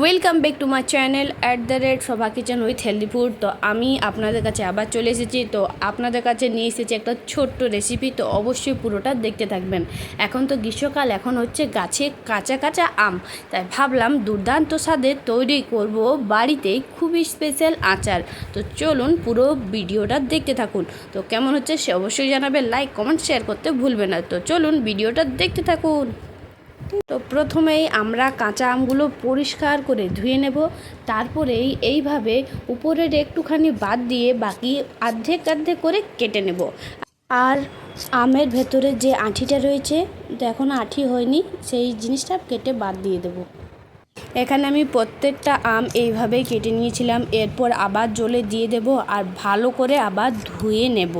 Welcome back to my channel at the rate Sova kitchen with healthy তো আমি আপনাদের কাছে আবার চলে এসেছি। তো আপনাদের কাছে নিয়ে এসেছি একটা ছোট্ট রেসিপি তো অবশ্যই পুরোটা দেখতে থাকবেন। এখন তো গ্রীষ্মকাল, এখন হচ্ছে গাছে কাঁচা কাঁচা আম। তাই ভাবলাম দুর্দান্ত স্বাদের তৈরি করব বাড়িতেই খুবই স্পেশাল আচার। তো চলুন পুরো ভিডিওটা দেখতে থাকুন। তো কেমন হচ্ছে সে অবশ্যই জানাবেন। লাইক কমেন্ট শেয়ার করতে ভুলবেন না। তো চলুন ভিডিওটা দেখতে থাকুন। তো প্রথমেই আমরা কাঁচা আমগুলো পরিষ্কার করে ধুয়ে নেব। তারপরেই এইভাবে উপরের একটুখানি বাদ দিয়ে বাকি অর্ধেক অর্ধেক করে কেটে নেব। আর আমের ভেতরে যে আঁঠিটা রয়েছে, তো এখনও আঁঠি হয়নি, সেই জিনিসটা কেটে বাদ দিয়ে দেবো। এখানে আমি প্রত্যেকটা আম এইভাবেই কেটে নিয়েছিলাম। এরপর আবার জলে দিয়ে দেব আর ভালো করে আবার ধুয়ে নেব।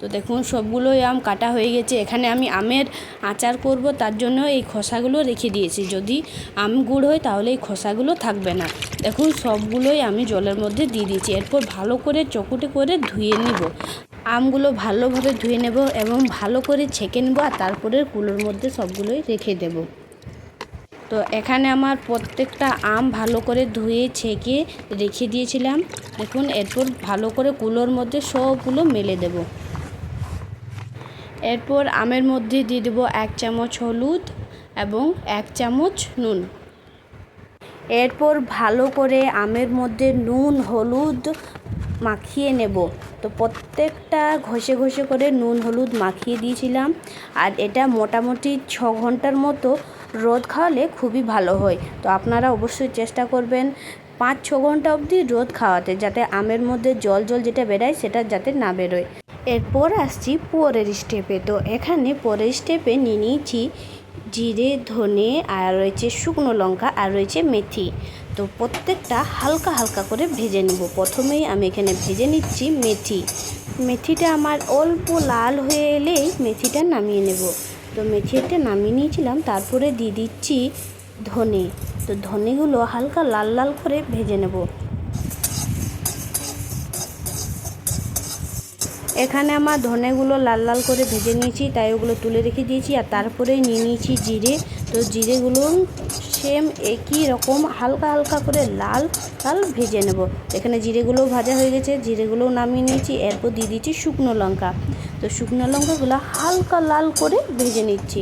তো দেখুন, সবগুলোই আম কাটা হয়ে গেছে। এখানে আমি আমের আচার করব, তার জন্য এই খোসাগুলো রেখে দিয়েছি। যদি আম গুড় হয়, তাহলে এই খোসাগুলো থাকবে না। দেখুন, সবগুলোই আমি জলের মধ্যে দিয়ে দিয়েছি। এরপর ভালো করে চকুটে করে ধুয়ে নিব। আমগুলো ভালোভাবে ধুয়ে নেব এবং ভালো করে ছেঁকে নেব আর তারপরে কুলোর মধ্যে সবগুলোই রেখে দেবো। তো এখানে আমার প্রত্যেকটা আম ভালো করে ধুয়ে, ছেঁকে রেখে দিয়েছিলাম। দেখুন, এরপর ভালো করে কুলোর মধ্যে সবগুলো মেলে দেব। এরপর আমের মধ্যে দিয়ে দেবো এক চামচ হলুদ এবং এক চামচ নুন। এরপর ভালো করে আমের মধ্যে নুন, হলুদ মাখিয়ে নেব। তো প্রত্যেকটা ঘষে ঘষে করে নুন, হলুদ মাখিয়ে দিয়েছিলাম। আর এটা মোটামুটি ছ ঘণ্টার মতো রোদ খাওয়ালে খুবই ভালো হয়। তো আপনারা অবশ্যই চেষ্টা করবেন পাঁচ, ছ ঘণ্টা অবধি রোদ খাওয়াতে, যাতে আমের মধ্যে জল জল যেটা বেরোয় সেটা যাতে না বেরোয়। এরপর আসছি পরের স্টেপে তো এখানে পরের স্টেপে নিয়ে নিয়েছি জিরে, ধনে, আর রয়েছে শুকনো লঙ্কা, আর রয়েছে মেথি। তো প্রত্যেকটা হালকা হালকা করে ভেজে নেব। প্রথমেই আমি এখানে ভেজে নিচ্ছি মেথি। মেথিটা আমার অল্প লাল হয়ে এলেই মেথিটা নামিয়ে নেব। তো মেথিটা নামিয়ে নিয়েছিলাম, তারপরে দিয়ে দিচ্ছি ধনে। তো ধনেগুলো হালকা লাল লাল করে ভেজে নেব। এখানে আমার ধনেগুলো লাল লাল করে ভেজে নিয়েছি, তাই ওগুলো তুলে রেখে দিয়েছি আর তারপরে নিয়ে নিয়েছি জিরে। তো জিরেগুলো সেম একই রকম হালকা হালকা করে লাল লাল ভেজে নেব। এখানে জিরেগুলো ভাজা হয়ে গেছে জিরেগুলোও নামিয়ে নিয়েছি, এরপর দিয়ে দিয়েছি শুকনো লঙ্কা। তো শুকনো লঙ্কাগুলো হালকা লাল করে ভেজে নিচ্ছি।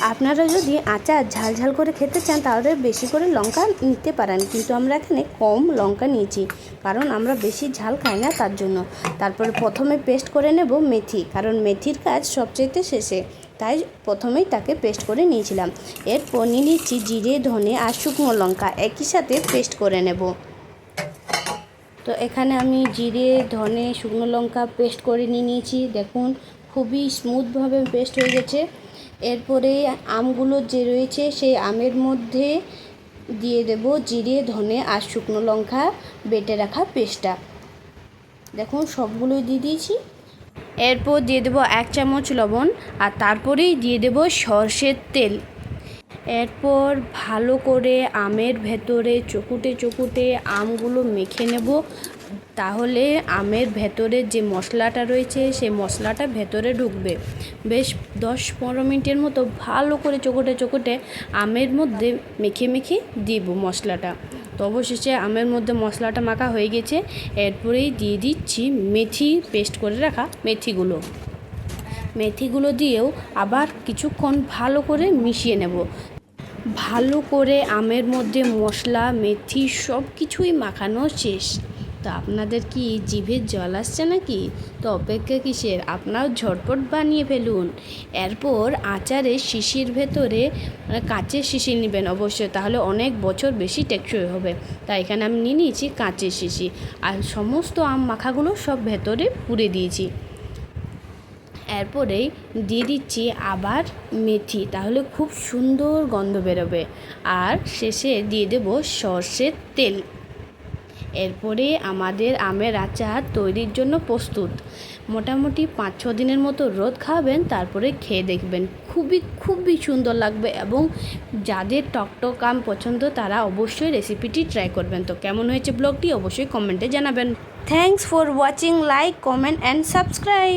আপনারা যদি আচার ঝাল ঝাল করে খেতে চান, তাহলে বেশি করে লঙ্কা নিতে পারেন। কিন্তু আমরা এখানে কম লঙ্কা নিয়েছি, কারণ আমরা বেশি ঝাল খাই না তার জন্য। তারপরে প্রথমে পেস্ট করে নেব মেথি, কারণ মেথির কাজ সবচেয়ে শেষে। তাই প্রথমেই তাকে পেস্ট করে নিয়েছিলাম। এরপর নিয়ে নিচ্ছি জিরে, ধনে আর শুকনো লঙ্কা, একই সাথে পেস্ট করে নেব। তো এখানে আমি জিরে, ধনে, শুকনো লঙ্কা পেস্ট করে নিয়ে নিয়েছি। দেখুন, খুবই স্মুথভাবে পেস্ট হয়ে গেছে। এরপরে আমগুলো যে রয়েছে সেই আমের মধ্যে দিয়ে দেব জিরে, ধনে আর শুকনো লঙ্কা বেটে রাখা পেস্টটা। দেখুন সবগুলোই দিয়ে দিয়েছি। এরপর দিয়ে দেবো এক চামচ লবণ আর তারপরেই দিয়ে দেবো সর্ষের তেল। এরপর ভালো করে আমের ভেতরে চকুটে চকুটে আমগুলো মেখে নেব তাহলে আমের ভেতরে যে মশলাটা রয়েছে, সেই মশলাটা ভেতরে ঢুকবে। বেশ দশ পনেরো মিনিটের মতো ভালো করে চকুটে চকুটে আমের মধ্যে মেখে মেখে দিব মশলাটা। তো অবশেষে আমের মধ্যে মশলাটা মাখা হয়ে গেছে। এরপরেই দিয়ে দিচ্ছি মেথি পেস্ট করে রাখা মেথিগুলো। মেথিগুলো দিয়েও আবার কিছুক্ষণ ভালো করে মিশিয়ে নেব। ভালো করে আমের মধ্যে মশলা, মেথি সব কিছুই মাখানো শেষ। তো আপনাদের কি জিভের জল আসছে নাকি? তো অপেক্ষা কিসের? আপনারাও ঝটপট বানিয়ে ফেলুন। এরপর আচারে শিশির ভেতরে মানে কাঁচের শিশি নেবেন অবশ্যই, তাহলে অনেক বছর বেশি টেকসই হবে। তাই এখানে আমি নিয়ে নিয়েছি কাঁচের শিশি আর সমস্ত আম মাখাগুলো সব ভেতরে পুড়ে দিয়েছি। এরপরেই দিয়ে দিচ্ছি আবার মেথি, তাহলে খুব সুন্দর গন্ধ বেরোবে। আর শেষে দিয়ে দেব সর্ষের তেল। এরপরে আমাদের আমের আচার তৈরির জন্য প্রস্তুত। মোটামুটি পাঁচ ছ দিনের মতো রোদ খাবেন তারপরে খেয়ে দেখবেন। খুবই খুবই সুন্দর লাগবে এবং যাদের টকটক আম পছন্দ, তারা অবশ্যই রেসিপিটি ট্রাই করবেন। তো কেমন হয়েছে ব্লগটি অবশ্যই কমেন্টে জানাবেন। Thanks for watching like comment and subscribe